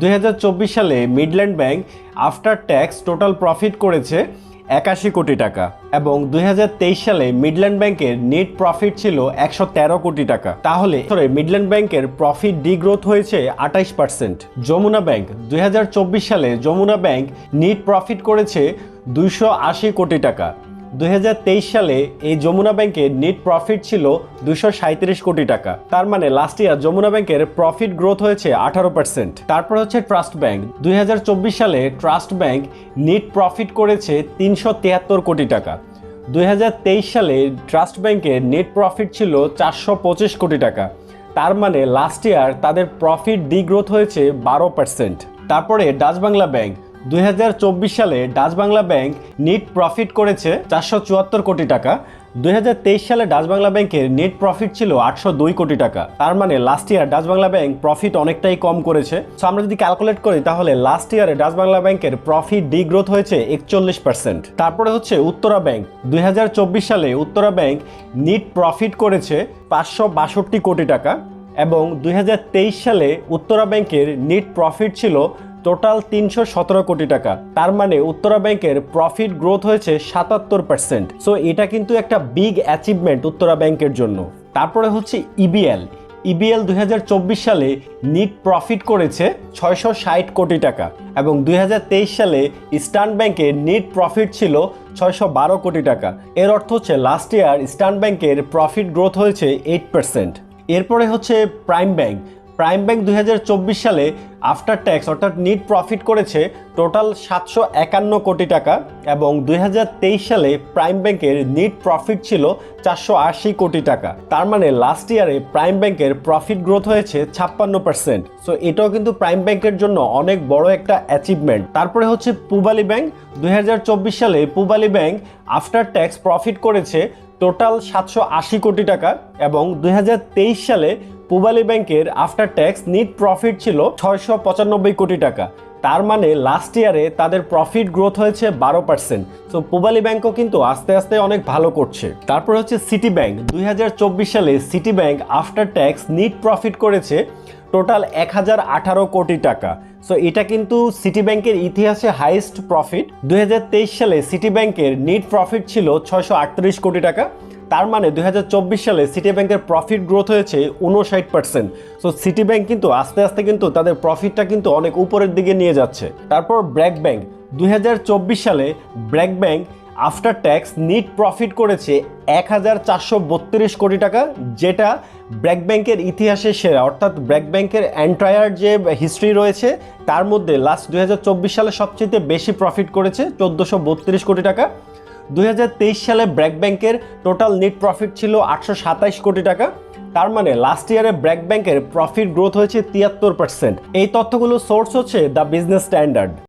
দুই হাজার চব্বিশ সালে Midland bank after tax total profit করেছে একাশি কোটি টাকা এবং দুই হাজার তেইশ সালে মিডল্যান্ড ব্যাংকের নেট প্রফিট ছিল একশো তেরো কোটি টাকা। তাহলে মিডল্যান্ড ব্যাংকের প্রফিট ডিগ্রোথ হয়েছে আঠাইশ পার্সেন্ট। যমুনা ব্যাংক দুই হাজার চব্বিশ সালে যমুনা ব্যাংক নেট প্রফিট করেছে দুইশো আশি কোটি টাকা। দুই হাজার তেইশ সালে এই যমুনা ব্যাংকের নেট প্রফিট ছিল দুশো কোটি টাকা। তার মানে লাস্ট ইয়ার যমুনা ব্যাংকের প্রফিট গ্রোথ হয়েছে আঠারো পার্সেন্ট তারপর হচ্ছে ট্রাস্ট ব্যাংক দুই হাজার চব্বিশ সালে ট্রাস্ট ব্যাংক নেট প্রফিট করেছে তিনশো তিয়াত্তর কোটি টাকা। দুই হাজার তেইশ সালে ট্রাস্ট ব্যাংকের নেট প্রফিট ছিল চারশো পঁচিশ কোটি টাকা। তার মানে লাস্ট ইয়ার তাদের প্রফিট ডিগ্রোথ হয়েছে বারো পার্সেন্ট তারপরে ডাচ বাংলা ব্যাংক। দুই হাজার চব্বিশ সালে Dutch Bangla bank net profit করেছে চারশো চুয়াত্তর কোটি টাকা। দুই হাজার তেইশ সালে ডাচ বাংলা ব্যাংকের নেট প্রফিট ছিল আটশো দুই কোটি টাকা। তার মানে last year Dutch Bangla bank profit অনেকটাই কম করেছে। সো আমরা যদি ক্যালকুলেট করি তাহলে লাস্ট ইয়ারে ডাচ বাংলা ব্যাংকের প্রফিট ডিগ্রোথ হয়েছে একচল্লিশ পার্সেন্ট তারপরে হচ্ছে উত্তরা ব্যাংক। দুই হাজার চব্বিশ সালে উত্তরা ব্যাংক নিট প্রফিট করেছে পাঁচশো বাষট্টি কোটি টাকা এবং দুই হাজার তেইশ সালে উত্তরা ব্যাংকের নিট প্রফিট ছিল টোটাল তিনশো সতেরো কোটি টাকা। তার মানে উত্তরা ব্যাংকের প্রফিট গ্রোথ হয়েছে সাতাত্তর পার্সেন্ট সো এটা কিন্তু একটা বিগ অ্যাচিভমেন্ট উত্তরা ব্যাংকের জন্য। তারপরে হচ্ছে E ইবিএল ইবিএল দুই হাজার চব্বিশ সালে নিট প্রফিট করেছে ছয়শো ষাট কোটি টাকা এবং দুই হাজার তেইশ সালে ইস্টার্ন ব্যাংকের নিট প্রফিট ছিল ছয়শো বারো কোটি টাকা। এর অর্থ হচ্ছে লাস্ট ইয়ার ইস্টার্ন ব্যাংকের প্রফিট গ্রোথ হয়েছে এইট পার্সেন্ট এরপরে হচ্ছে প্রাইম ব্যাংক প্রাইম ব্যাংক দুই হাজার চব্বিশ সালে আফটার ট্যাক্স, অর্থাৎ নিট প্রফিট করেছে টোটাল সাতশো একান্ন কোটি টাকা এবং দুই হাজার তেইশ সালে প্রাইম ব্যাংকের নিট প্রফিট ছিল চারশো আশি কোটি টাকা। তার মানে লাস্ট ইয়ারে প্রাইম ব্যাংকের প্রফিট গ্রোথ হয়েছে ছাপ্পান্ন পার্সেন্ট সো এটাও কিন্তু প্রাইম ব্যাংকের জন্য অনেক বড় একটা অ্যাচিভমেন্ট তারপরে হচ্ছে পুবালি ব্যাংক, দুই হাজার চব্বিশ সালে Pubali bank after tax profit করেছে টোটাল সাতশো আশি কোটি টাকা এবং দু হাজার তেইশ সালে পুবালি ব্যাংকের আফটার ট্যাক্স নিট প্রফিট ছিল ছয়শো পঁচানব্বই কোটি টাকা। তার মানে লাস্ট ইয়ারে তাদের প্রফিট গ্রোথ হয়েছে বারো পার্সেন্ট সো পুবালি ব্যাংকও কিন্তু আস্তে আস্তে অনেক ভালো করছে। তারপর হচ্ছে সিটি ব্যাংক দুই হাজার চব্বিশ সালে City bank after tax net profit করেছে টোটাল এক হাজার আঠারো কোটি টাকা। সো এটা কিন্তু সিটি ব্যাংকের ইতিহাসে হাইয়েস্ট প্রফিট দুই সালে সিটি ব্যাংকের নেট প্রফিট ছিল ছয়শো আটত্রিশ কোটি টাকা। তার মানে দুই হাজার চব্বিশ সালে সিটি ব্যাংকের প্রফিট গ্রোথ হয়েছে উনষাট পার্সেন্ট সো সিটি ব্যাংক কিন্তু আস্তে আস্তে কিন্তু তাদের প্রফিটটা কিন্তু অনেক উপরের দিকে নিয়ে যাচ্ছে। তারপর ব্র্যাক ব্যাংক দুই হাজার চব্বিশ সালে BRAC bank after tax net profit করেছে এক হাজার চারশো বত্রিশ কোটি টাকা, যেটা ব্র্যাক ব্যাংকের ইতিহাসে সেরা। অর্থাৎ ব্র্যাক ব্যাংকের এন্টায়ার যে হিস্ট্রি রয়েছে, তার মধ্যে লাস্ট দুই হাজার চব্বিশ সালে সবচেয়ে বেশি প্রফিট করেছে চোদ্দোশো বত্রিশ কোটি টাকা। দুই হাজার তেইশ সালে ব্র্যাক ব্যাংকের টোটাল নেট প্রফিট ছিল আটশো সাতাইশ কোটি টাকা। তার মানে লাস্ট ইয়ারে ব্র্যাক ব্যাংকের প্রফিট গ্রোথ হয়েছে তিয়াত্তর পার্সেন্ট এই তথ্যগুলো সোর্স হচ্ছে দ্য বিজনেস স্ট্যান্ডার্ড